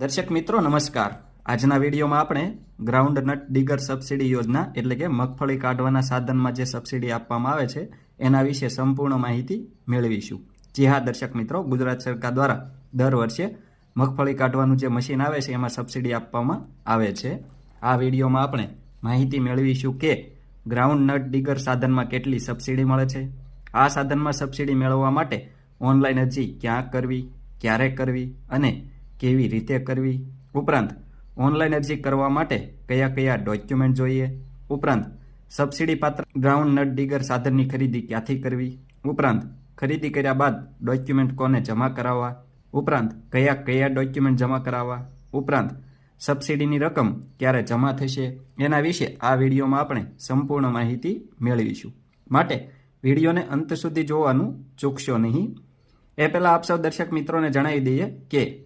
દર્શક મિત્રો, નમસ્કાર. આજના વિડીયોમાં આપણે ગ્રાઉન્ડ નટ ડીગર સબસિડી યોજના એટલે કે મગફળી કાઢવાના સાધનમાં જે સબસિડી આપવામાં આવે છે, એના વિશે સંપૂર્ણ માહિતી મેળવીશું. જી હા, દર્શક મિત્રો, ગુજરાત સરકાર દ્વારા દર વર્ષે મગફળી કાઢવાનું જે મશીન આવે છે, એમાં સબસિડી આપવામાં આવે છે. આ વિડીયોમાં આપણે માહિતી મેળવીશું કે ગ્રાઉન્ડ નટ ડીગર સાધનમાં કેટલી સબસિડી મળે છે. આ સાધનમાં સબસિડી મેળવવા માટે ઓનલાઈન અરજી ક્યાં કરવી, ક્યારે કરવી અને કેવી રીતે કરવી? ઉપરાંત, ઓનલાઈન અરજી કરવા માટે કયા કયા ડોક્યુમેન્ટ જોઈએ? ઉપરાંત, સબસિડી પાત્ર ગ્રાઉન્ડ નટ ડીગર સાધનની ખરીદી ક્યાંથી કરવી? ઉપરાંત, ખરીદી કર્યા બાદ ડોક્યુમેન્ટ કોને જમા કરાવવા? ઉપરાંત, કયા કયા ડોક્યુમેન્ટ જમા કરાવવા? ઉપરાંત, સબસિડીની રકમ ક્યારે જમા થશે? એના વિશે આ વિડીયોમાં આપણે સંપૂર્ણ માહિતી મેળવીશું. માટે વિડીયોને અંત સુધી જોવાનું ચૂકશો નહીં. એ પહેલાં આપ સૌ દર્શક મિત્રોને જણાવી દઈએ કે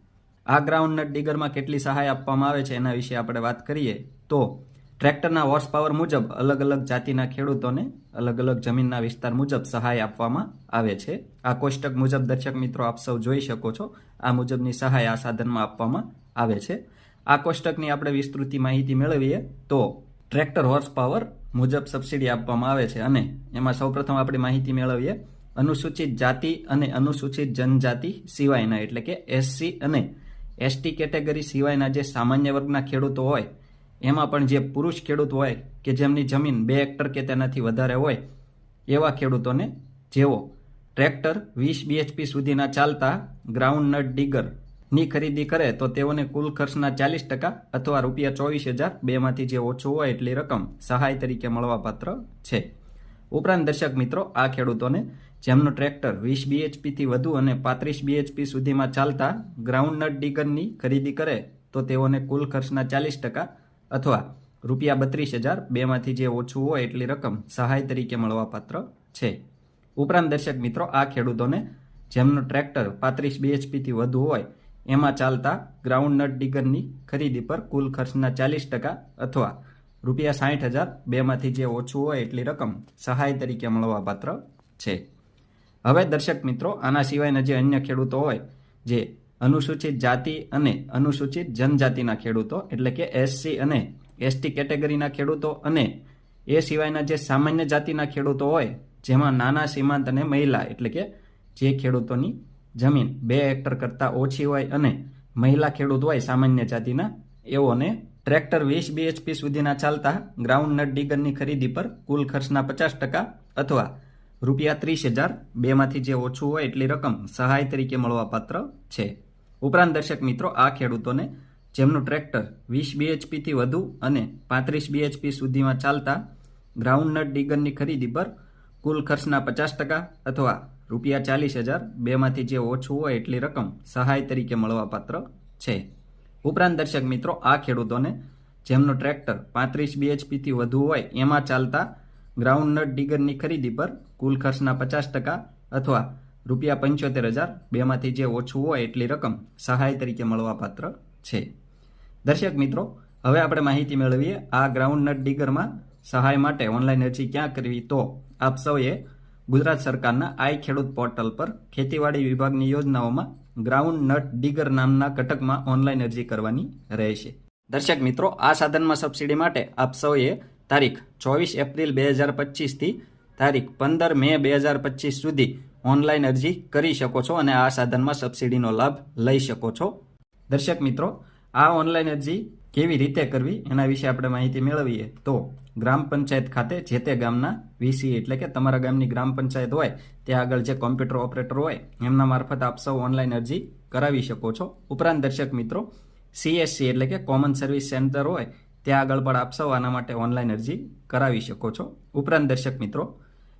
આ ગ્રાઉન્ડનટ ડિગરમાં કેટલી સહાય આપવામાં આવે છે એના વિશે આપણે વાત કરીએ, તો ટ્રેક્ટરના હોર્સ પાવર મુજબ અલગ અલગ જાતિના ખેડૂતોને અલગ અલગ જમીનના વિસ્તાર મુજબ સહાય આપવામાં આવે છે. આ કોષ્ટક મુજબ દર્શક મિત્રો આપ સૌ જોઈ શકો છો, આ મુજબની સહાય આ સાધનમાં આપવામાં આવે છે. આ કોષ્ટકની આપણે વિસ્તૃતિ માહિતી મેળવીએ, તો ટ્રેક્ટર હોર્સ પાવર મુજબ સબસિડી આપવામાં આવે છે અને એમાં સૌપ્રથમ આપણે માહિતી મેળવીએ, અનુસૂચિત જાતિ અને અનુસૂચિત જનજાતિ સિવાયના, એટલે કે એસસી અને એસટી કેટેગરી સિવાયના જે સામાન્ય વર્ગના ખેડૂતો હોય, એમાં પણ જે પુરુષ ખેડૂત હોય કે જેમની જમીન બે હેક્ટર કે તેનાથી વધારે હોય, એવા ખેડૂતોને જેઓ ટ્રેક્ટર વીસ બીએચપી સુધીના ચાલતા ગ્રાઉન્ડ નટ ડીગરની ખરીદી કરે, તો તેઓને કુલ ખર્ચના ચાલીસ ટકા અથવા રૂપિયા ચોવીસ હજાર બેમાંથી જે ઓછું હોય એટલી રકમ સહાય તરીકે મળવાપાત્ર છે. ઉપરાંત દર્શક મિત્રો, આ ખેડૂતોને જેમનું ટ્રેક્ટર વીસ બીએચપીથી વધુ અને પાંત્રીસ બીએચપી સુધીમાં ચાલતા ગ્રાઉન્ડ નટ ડીગરની ખરીદી કરે, તો તેઓને કુલ ખર્ચના ચાલીસ ટકા અથવા રૂપિયા બત્રીસ હજાર બેમાંથી જે ઓછું હોય એટલી રકમ સહાય તરીકે મળવાપાત્ર છે. ઉપરાંત દર્શક મિત્રો, આ ખેડૂતોને જેમનું ટ્રેક્ટર પાંત્રીસ બીએચપીથી વધુ હોય, એમાં ચાલતા ગ્રાઉન્ડ નટ ડીગરની ખરીદી પર કુલ ખર્ચના ચાલીસ ટકા અથવા રૂપિયા સાઠ હજાર બેમાંથી જે ઓછું હોય એટલી રકમ સહાય તરીકે મળવાપાત્ર છે. હવે દર્શક મિત્રો, આના સિવાયના જે અન્ય ખેડૂતો હોય, જે અનુસૂચિત જાતિ અને અનુસૂચિત જનજાતિના ખેડૂતો, એટલે કે એસસી અને એસટી કેટેગરીના ખેડૂતો અને એ સિવાયના જે સામાન્ય જાતિના ખેડૂતો હોય, જેમાં નાના, સીમાંત અને મહિલા, એટલે કે જે ખેડૂતોની જમીન બે હેક્ટર કરતાં ઓછી હોય અને મહિલા ખેડૂત હોય સામાન્ય જાતિના, એઓને ટ્રેક્ટર વીસ બીએચપી સુધીના ચાલતા ગ્રાઉન્ડ નટ ડીગરની ખરીદી પર કુલ ખર્ચના પચાસ ટકા અથવા રૂપિયા ત્રીસ હજાર બેમાંથી જે ઓછું હોય એટલી રકમ સહાય તરીકે મળવાપાત્ર છે. ઉપરાંત દર્શક મિત્રો, આ ખેડૂતોને જેમનું ટ્રેક્ટર વીસ બીએચપીથી વધુ અને પાંત્રીસ બીએચપી સુધીમાં ચાલતા ગ્રાઉન્ડનટ ડીગરની ખરીદી પર કુલ ખર્ચના પચાસ ટકા અથવા રૂપિયા ચાલીસ હજાર બેમાંથી જે ઓછું હોય એટલી રકમ સહાય તરીકે મળવાપાત્ર છે. ઉપરાંત દર્શક મિત્રો, આ ખેડૂતોને જેમનું ટ્રેક્ટર પાંત્રીસ બીએચપીથી વધુ હોય એમાં ચાલતા ગ્રાઉન્ડ નટ ડીગરની ખરીદી પર કુલ ખર્ચના પચાસ ટકા અથવા રૂપિયા પંચોતેર હજાર બેમાંથી જે ઓછું હોય એટલી રકમ સહાય તરીકે મળવાપાત્ર છે. દર્શક મિત્રો, હવે આપણે માહિતી મેળવીએ આ ગ્રાઉન્ડ નટ ડીગરમાં સહાય માટે ઓનલાઈન અરજી ક્યાં કરવી તો આપ સૌએ ગુજરાત સરકારના આઈ ખેડૂત પોર્ટલ પર ખેતીવાડી વિભાગની યોજનાઓમાં ગ્રાઉન્ડ નટ ડીગર નામના ઘટકમાં ઓનલાઈન અરજી કરવાની રહેશે. દર્શક મિત્રો, આ સાધનમાં સબસિડી માટે આપ સૌએ તારીખ ચોવીસ એપ્રિલ બે હજાર પચીસથી તારીખ પંદર મે બે હજાર પચીસ સુધી ઓનલાઈન અરજી કરી શકો છો અને આ સાધનમાં સબસિડીનો લાભ લઈ શકો છો. દર્શક મિત્રો, આ ઓનલાઈન અરજી કેવી રીતે કરવી એના વિશે આપણે માહિતી મેળવીએ તો ગ્રામ પંચાયત ખાતે જે તે ગામના વીસી એટલે કે તમારા ગામની ગ્રામ પંચાયત હોય, ત્યાં આગળ જે કોમ્પ્યુટર ઓપરેટર હોય, એમના મારફત આપ સૌ ઓનલાઈન અરજી કરાવી શકો છો. ઉપરાંત દર્શક મિત્રો, સીએસસી એટલે કે કોમન સર્વિસ સેન્ટર હોય ત્યાં આગળ પણ આપ સૌ આના માટે ઓનલાઈન અરજી કરાવી શકો છો. ઉપરાંત દર્શક મિત્રો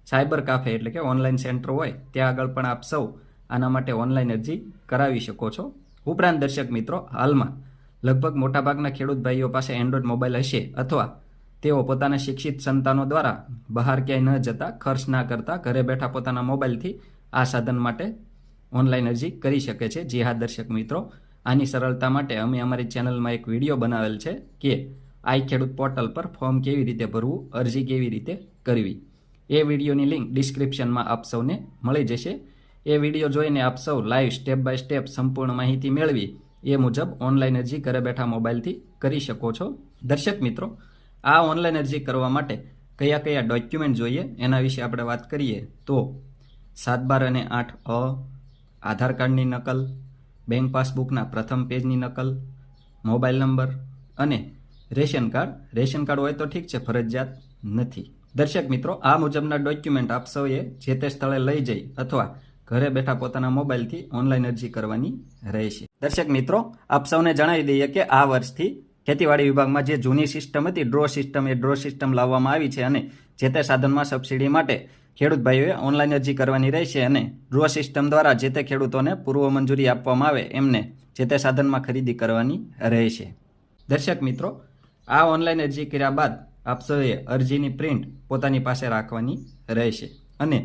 સાયબર કાફે એટલે કે ઓનલાઈન સેન્ટર હોય, ત્યાં આગળ પણ આપ સૌ આના માટે ઓનલાઈન અરજી કરાવી શકો છો. ઉપરાંત દર્શક મિત્રો, હાલમાં લગભગ મોટાભાગના ખેડૂત ભાઈઓ પાસે એન્ડ્રોઈડ મોબાઈલ હશે અથવા તેઓ પોતાના શિક્ષિત સંતાનો દ્વારા બહાર ક્યાંય ન જતા, ખર્ચ ના કરતા ઘરે બેઠા પોતાના મોબાઈલથી આ સાધન માટે ઓનલાઈન અરજી કરી શકે છે. જી હા, દર્શક મિત્રો, આની સરળતા માટે અમે અમારી ચેનલમાં એક વીડિયો બનાવેલ છે કે આઈ ખેડૂત પોર્ટલ પર ફોર્મ કેવી રીતે ભરવું, અરજી કેવી રીતે કરવી. એ વિડીયોની લિંક ડિસ્ક્રિપ્શનમાં આપ સૌને મળી જશે. એ વીડિયો જોઈને આપ સૌ લાઈવ સ્ટેપ બાય સ્ટેપ સંપૂર્ણ માહિતી મેળવી એ મુજબ ઓનલાઈન અરજી ઘરે બેઠા મોબાઈલથી કરી શકો છો. દર્શક મિત્રો, આ ઓનલાઈન અરજી કરવા માટે કયા કયા ડોક્યુમેન્ટ જોઈએ એના વિશે આપણે વાત કરીએ તો સાત બાર અને આઠ અ, આધાર કાર્ડની નકલ, બેંક પાસબુકના પ્રથમ પેજની નકલ, મોબાઈલ નંબર અને રેશન કાર્ડ. રેશન કાર્ડ હોય તો ઠીક છે, ફરજિયાત નથી. દર્શક મિત્રો, આ મુજબના ડોક્યુમેન્ટ આપ સૌએ જે તે સ્થળે લઈ જઈ અથવા ઘરે બેઠા પોતાના મોબાઈલથી ઓનલાઈન અરજી કરવાની રહેશે. દર્શક મિત્રો, આપ સૌને જણાવી દઈએ કે આ વર્ષથી ખેતીવાડી વિભાગમાં જે જૂની સિસ્ટમ હતી ડ્રો સિસ્ટમ એ ડ્રો સિસ્ટમ લાવવામાં આવી છે અને જે તે સાધનમાં સબસિડી માટે ખેડૂત ભાઈઓએ ઓનલાઈન અરજી કરવાની રહેશે અને ડ્રો સિસ્ટમ દ્વારા જે તે ખેડૂતોને પૂર્વ મંજૂરી આપવામાં આવે એમને જે તે સાધનમાં ખરીદી કરવાની રહેશે. દર્શક મિત્રો આ ઓનલાઈન અરજી કર્યા બાદ આપ સૌએ અરજીની પ્રિન્ટ પોતાની પાસે રાખવાની રહેશે અને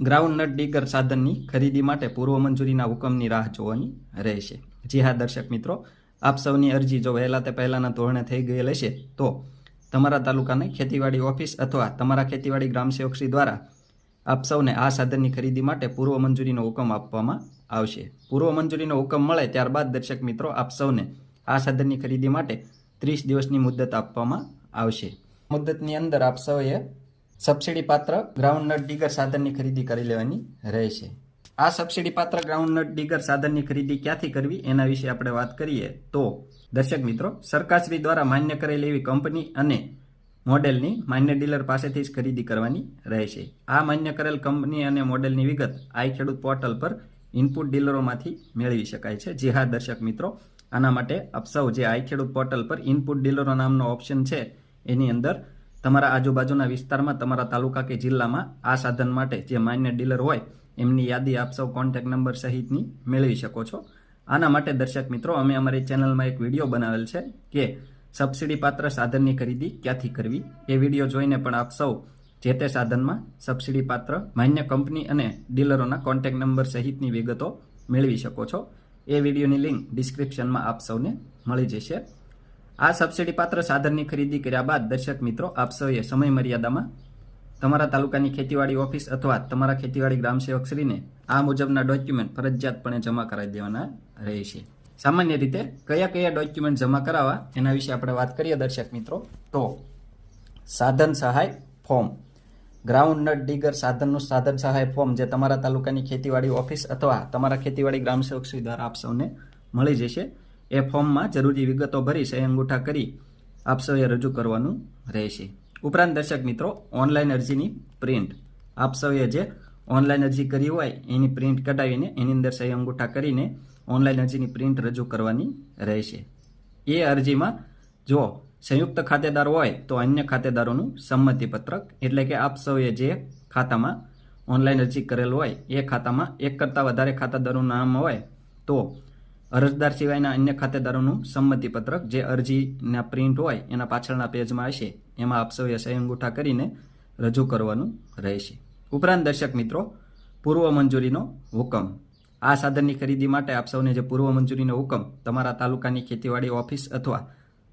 ગ્રાઉન્ડ નટ ડીગર સાધનની ખરીદી માટે પૂર્વ મંજૂરીના હુકમની રાહ જોવાની રહેશે. જી હા, દર્શક મિત્રો, આપ સૌની અરજી જો વહેલા તે પહેલાંના ધોરણે થઈ ગયેલ હશે, તો તમારા તાલુકાની ખેતીવાડી ઓફિસ અથવા તમારા ખેતીવાડી ગ્રામ સેવકશ્રી દ્વારા આપ સૌને આ સાધનની ખરીદી માટે પૂર્વ મંજૂરીનો હુકમ આપવામાં આવશે. પૂર્વ મંજૂરીનો હુકમ મળે ત્યારબાદ દર્શક મિત્રો, આપ સૌને આ સાધનની ખરીદી માટે ત્રીસ દિવસની મુદત આપવામાં આવશે. મુદતની અંદર આપ સૌએ સબસિડી પાત્ર ગ્રાઉન્ડ નટ ડીગર સાધનની ખરીદી કરી લેવાની રહેશે. આ સબસિડી પાત્ર ગ્રાઉન્ડ નટ ડીગર સાધનની ખરીદી ક્યાંથી કરવી એના વિશે આપણે વાત કરીએ તો દર્શક મિત્રો, સરકારશ્રી દ્વારા માન્ય કરેલી એવી કંપની અને મોડેલની માન્ય ડીલર પાસેથી જ ખરીદી કરવાની રહેશે. આ માન્ય કરેલ કંપની અને મોડેલની વિગત આઈ ખેડૂત પોર્ટલ પર ઇનપુટ ડીલરોમાંથી મેળવી શકાય છે. જી હા, દર્શક મિત્રો. આના માટે આપ જે આઈ ખેડૂત પોર્ટલ પર ઇનપુટ ડીલરો નામનો ઓપ્શન છે, એની અંદર તમારા આજુબાજુના વિસ્તારમાં, તમારા તાલુકા કે જિલ્લામાં આ સાધન માટે જે માન્ય ડીલર હોય, એમની યાદી આપ સૌ કોન્ટેક નંબર સહિતની મેળવી શકો છો. આના માટે દર્શક મિત્રો, અમે અમારી ચેનલમાં એક વીડિયો બનાવેલ છે કે સબસિડી પાત્ર સાધનની ખરીદી ક્યાંથી કરવી? એ વીડિયો જોઈને પણ આપ સૌ જે તે સાધનમાં સબસિડી પાત્ર માન્ય કંપની અને ડીલરોના કોન્ટેક નંબર સહિતની વિગતો મેળવી શકો છો. એ વિડીયોની લિંક ડિસ્ક્રિપ્શનમાં આપ સૌને મળી જશે. આ સબસિડી પાત્ર સાધનની ખરીદી કર્યા બાદ દર્શક મિત્રો, આપ સૌએ સમય મર્યાદામાં તમારા તાલુકાની ખેતીવાડી ઓફિસ અથવા તમારા ખેતીવાડી ગ્રામ સેવકશ્રીને આ મુજબના ડોક્યુમેન્ટ ફરજિયાતપણે જમા કરાવી દેવાના રહેશે. સામાન્ય રીતે કયા કયા ડોક્યુમેન્ટ જમા કરાવવા એના વિશે આપણે વાત કરીએ દર્શક મિત્રો. તો સાધન સહાય ફોર્મ. ગ્રાઉન્ડ નટ ડીગર સાધનનું સાધન સહાય ફોર્મ જે તમારા તાલુકાની ખેતીવાડી ઓફિસ અથવા તમારા ખેતીવાડી ગ્રામ સેવકશ્રી દ્વારા આપ સૌને મળી જશે. એ ફોર્મમાં જરૂરી વિગતો ભરી સહી અંગૂઠા કરી આપ સૌએ રજૂ કરવાનું રહેશે. ઉપરાંત દર્શક મિત્રો ઓનલાઈન અરજીની પ્રિન્ટ આપ સૌએ જે ઓનલાઈન અરજી કરી હોય, એની પ્રિન્ટ કઢાવીને એની અંદર સહી અંગૂઠા કરીને ઓનલાઈન અરજીની પ્રિન્ટ રજૂ કરવાની રહેશે. એ અરજીમાં જો સંયુક્ત ખાતેદાર હોય તો અન્ય ખાતેદારોનું સંમતિપત્રક, એટલે કે આપ સૌએ જે ખાતામાં ઓનલાઈન અરજી કરેલ હોય, એ ખાતામાં એક કરતાં વધારે ખાતેદારોનું નામ હોય, તો અરજદાર સિવાયના અન્ય ખાતેદારોનું સંમતિપત્રક જે અરજીના પ્રિન્ટ હોય, એના પાછળના પેજમાં હશે, એમાં આપ સૌએ સહી કરીને રજૂ કરવાનું રહેશે. ઉપરાંત દર્શક મિત્રો, પૂર્વ મંજૂરીનો હુકમ. આ સાધનની ખરીદી માટે આપ સૌને જે પૂર્વ મંજૂરીનો હુકમ, તમારા તાલુકાની ખેતીવાડી ઓફિસ અથવા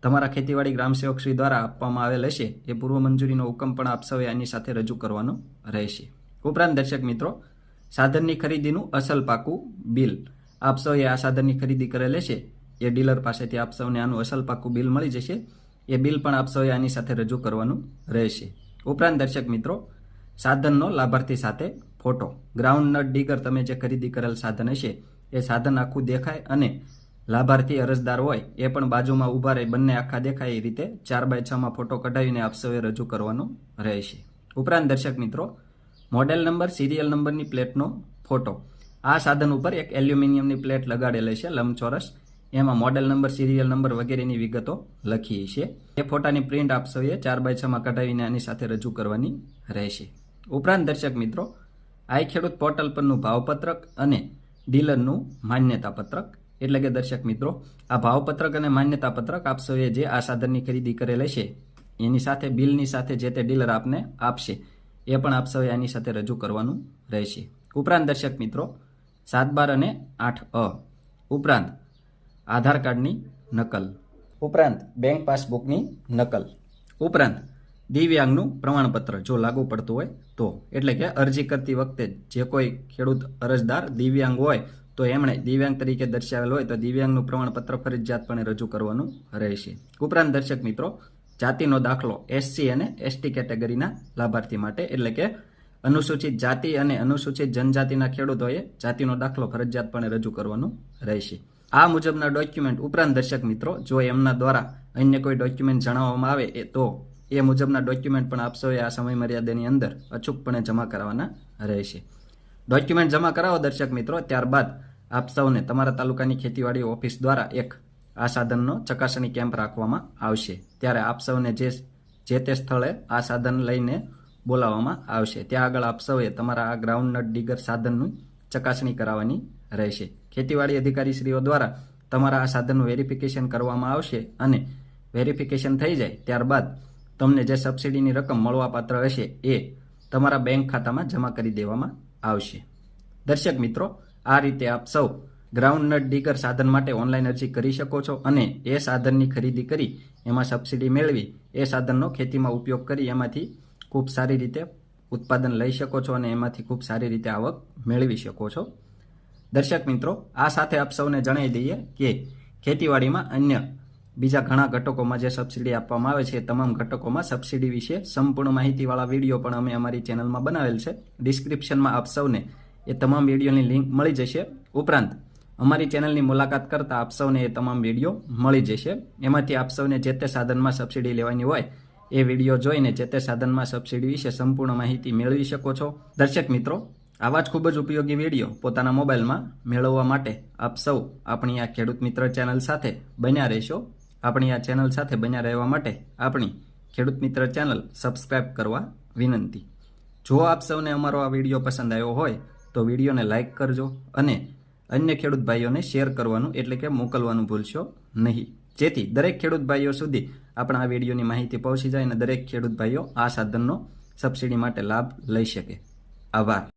તમારા ખેતીવાડી ગ્રામ સેવકશ્રી દ્વારા આપવામાં આવેલ હશે. એ પૂર્વ મંજૂરીનો હુકમ પણ આપ સૌએ આની સાથે રજૂ કરવાનો રહેશે. ઉપરાંત દર્શક મિત્રો, સાધનની ખરીદીનું અસલ પાકું બિલ આપ સૌએ આ સાધનની ખરીદી કરેલ હશે. એ ડીલર પાસેથી આપ સૌને આનું અસલ પાકું બિલ મળી જશે. એ બિલ પણ આપ સૌએ આની સાથે રજૂ કરવાનું રહેશે. ઉપરાંત દર્શક મિત્રો, સાધનનો લાભાર્થી સાથે ફોટો. ગ્રાઉન્ડ નટ ડીગર તમે જે ખરીદી કરેલ સાધન હશે, એ સાધન આખું દેખાય અને લાભાર્થી અરજદાર હોય, એ પણ બાજુમાં ઊભા રહી બંને આખા દેખાય એ રીતે ચાર બાય છમાં ફોટો કઢાવીને આપ સૌએ રજૂ કરવાનો રહેશે. ઉપરાંત દર્શક મિત્રો, મોડેલ નંબર, સિરિયલ નંબરની પ્લેટનો ફોટો. આ સાધન ઉપર એક એલ્યુમિનિયમની પ્લેટ લગાડેલ છે લંબચોરસ. એમાં મોડેલ નંબર, સિરિયલ નંબર વગેરેની વિગતો લખી છે. એ ફોટાની પ્રિન્ટ આપ સૌએ ચાર બાય છમાં કઢાવીને આની સાથે રજૂ કરવાની રહેશે. ઉપરાંત દર્શક મિત્રો, આઈ ખેડૂત પોર્ટલ પરનું ભાવપત્રક અને ડીલરનું માન્યતા પત્રક એટલે કે દર્શક મિત્રો, આ ભાવપત્રક અને માન્યતા પત્રક આપ જે આ સાધનની ખરીદી કરેલ છે, એની સાથે, બિલની સાથે જે તે ડીલર આપને આપશે, એ પણ આપ સૌએ આની સાથે રજૂ કરવાનું રહેશે. ઉપરાંત દર્શક મિત્રો, સાત બાર અને આઠ અ. ઉપરાંત, આધાર કાર્ડની નકલ. ઉપરાંત, બેંક પાસબુકની નકલ. ઉપરાંત, દિવ્યાંગનું પ્રમાણપત્ર જો લાગુ પડતું હોય તો. એટલે કે અરજી કરતી વખતે જે કોઈ ખેડૂત અરજદાર દિવ્યાંગ હોય તો એમણે દિવ્યાંગ તરીકે દર્શાવેલ હોય તો દિવ્યાંગનું પ્રમાણપત્ર ફરજિયાતપણે રજૂ કરવાનું રહેશે. ઉપરાંત દર્શક મિત્રો, જાતિનો દાખલો એસસી અને એસટી કેટેગરીના લાભાર્થી માટે, એટલે કે અનુસૂચિત જાતિ અને અનુસૂચિત જનજાતિના ખેડૂતોએ જાતિનો દાખલો ફરજિયાતપણે રજૂ કરવાનું રહેશે. આ મુજબના ડોક્યુમેન્ટ ઉપરાંત દર્શક મિત્રો, જો એમના દ્વારા અન્ય કોઈ ડોક્યુમેન્ટ જણાવવામાં આવે તો એ મુજબના ડોક્યુમેન્ટ પણ આપશો એ આ સમય મર્યાદાની અંદર અચૂકપણે જમા કરાવવાના રહેશે. ડોક્યુમેન્ટ જમા કરાવો દર્શક મિત્રો, ત્યારબાદ આપ સૌને તમારા તાલુકાની ખેતીવાડી ઓફિસ દ્વારા એક આ સાધનનો ચકાસણી કેમ્પ રાખવામાં આવશે. ત્યારે આપ સૌને જે જે તે સ્થળે આ સાધન લઈને બોલાવવામાં આવશે. ત્યાં આગળ આપ સૌએ તમારા આ ગ્રાઉન્ડ નટ ડીગર સાધનની ચકાસણી કરાવવાની રહેશે. ખેતીવાડી અધિકારીશ્રીઓ દ્વારા તમારા આ સાધનનું વેરિફિકેશન કરવામાં આવશે અને વેરિફિકેશન થઈ જાય ત્યારબાદ તમને જે સબસિડીની રકમ મળવાપાત્ર હશે એ તમારા બેંક ખાતામાં જમા કરી દેવામાં આવશે. દર્શક મિત્રો, આ રીતે આપ સૌ ગ્રાઉન્ડ નટ ડીગર સાધન માટે ઓનલાઈન અરજી કરી શકો છો અને એ સાધનની ખરીદી કરી એમાં સબસિડી મેળવી એ સાધનનો ખેતીમાં ઉપયોગ કરી એમાંથી ખૂબ સારી રીતે ઉત્પાદન લઈ શકો છો અને એમાંથી ખૂબ સારી રીતે આવક મેળવી શકો છો. દર્શક મિત્રો, આ સાથે આપ સૌને જણાવી દઈએ કે ખેતીવાડીમાં અન્ય બીજા ઘણા ઘટકોમાં જે સબસિડી આપવામાં આવે છે એ તમામ ઘટકોમાં સબસિડી વિશે સંપૂર્ણ માહિતીવાળા વીડિયો પણ અમે અમારી ચેનલમાં બનાવેલ છે. ડિસ્ક્રિપ્શનમાં આપ સૌને એ તમામ વિડીયોની લિંક મળી જશે. ઉપરાંત, અમારી ચેનલની મુલાકાત કરતાં આપ સૌને એ તમામ વીડિયો મળી જશે. એમાંથી આપ સૌને જે તે સાધનમાં સબસિડી લેવાની હોય એ વીડિયો જોઈને જે તે સાધનમાં સબસિડી વિશે સંપૂર્ણ માહિતી મેળવી શકો છો. દર્શક મિત્રો, આવા જ ખૂબ જ ઉપયોગી વીડિયો પોતાના મોબાઈલમાં મેળવવા માટે આપ સૌ આપણી આ ખેડૂત મિત્ર ચેનલ સાથે બન્યા રહેશો. આપણી આ ચેનલ સાથે બન્યા રહેવા માટે આપણી ખેડૂત મિત્ર ચેનલ સબસ્ક્રાઇબ કરવા વિનંતી. જો આપ સૌને અમારો આ વીડિયો પસંદ આવ્યો હોય, તો વિડીયોને લાઇક કરજો અને અન્ય ખેડૂત ભાઈઓને શેર કરવાનું એટલે કે મોકલવાનું ભૂલશો નહીં. જેથી દરેક ખેડૂત ભાઈઓ સુધી આપણા આ વિડીયોની માહિતી પહોંચી જાય અને દરેક ખેડૂત ભાઈઓ આ સાધનનો સબસિડી માટે લાભ લઈ શકે. આભાર.